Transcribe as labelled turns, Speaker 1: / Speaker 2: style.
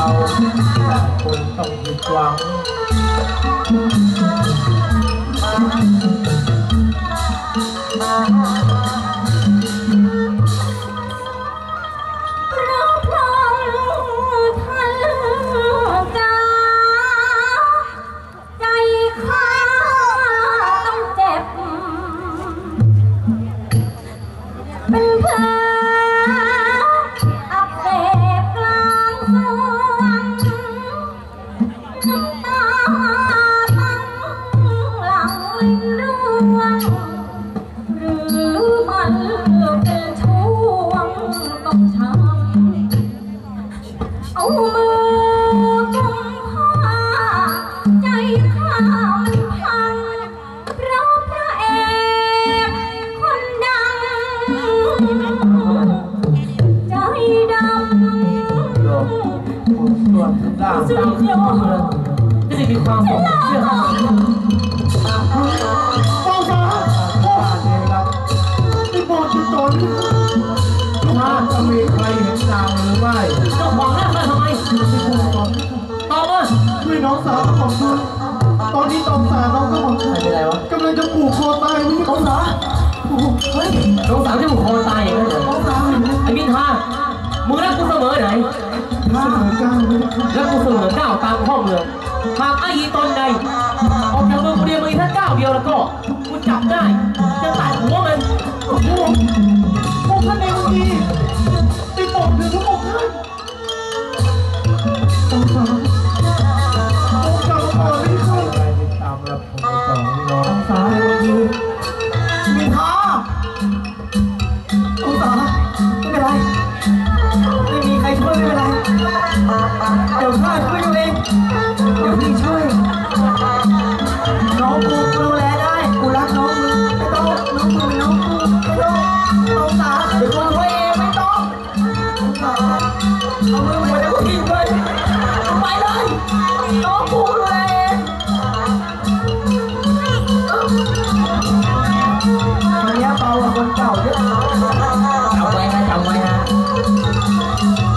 Speaker 1: เราคนต้องผิดหวัง
Speaker 2: เอามือกุมผ้าใจข้ามันพังเพราะพระเอกคนดัง ใจดำ
Speaker 1: โลกคนส่วนร่างสุ
Speaker 3: ดโลกจะได้มีความสุขเชื่อข้า
Speaker 4: เจ้าสา
Speaker 1: บ้าเองครับ
Speaker 4: ที่โปรดจุดตน
Speaker 3: ถ้า
Speaker 1: จะมีใครเห็นนางหรือไม่
Speaker 3: เจ้าของน้า
Speaker 4: น้องสาวของคุณตอนนี้ตองสาน้องก็ของคุณไม่เป
Speaker 5: ็นไรวะ
Speaker 4: กำลังจะผูกคอตายนี่น้อง
Speaker 5: สาโอ้โหเฮ้ย
Speaker 3: น้องสาวที่ผูกคอตายอย่างนั้นเหรอน้อ
Speaker 4: งสาเห็นไหม
Speaker 3: ไอ้มินทามึงรักกูเสมอไหน
Speaker 4: ถ้าเหมือนกันเลยครับ
Speaker 3: รักกูเสมอก้าวตามพ่อเมืองหากไอ้ยีตนใดออกจากเมืองกูเดียวมึงแค่ก้าวเดียวแล้วก็กูจับได้
Speaker 1: ครับผมก็สองพี่ต้อง ส
Speaker 5: าธุชีวิตท้อสงตารไม่เป็นไร ไม่มีใครช่วยไม่เป็นไร เดี๋ยวข้าช่วยดูเอง เดี๋ยวพี่ช่วย น้องกูกูดูแลได้ กูรักน้องมึงไม่ต้องน้องมึงเป็นน้องกูไม่ต้องสงสารเดี๋ยวกูช่วยเองไม่ต้องเอามือมา คนเก่าเยอะ
Speaker 3: จำไว้นะจำไว้นะ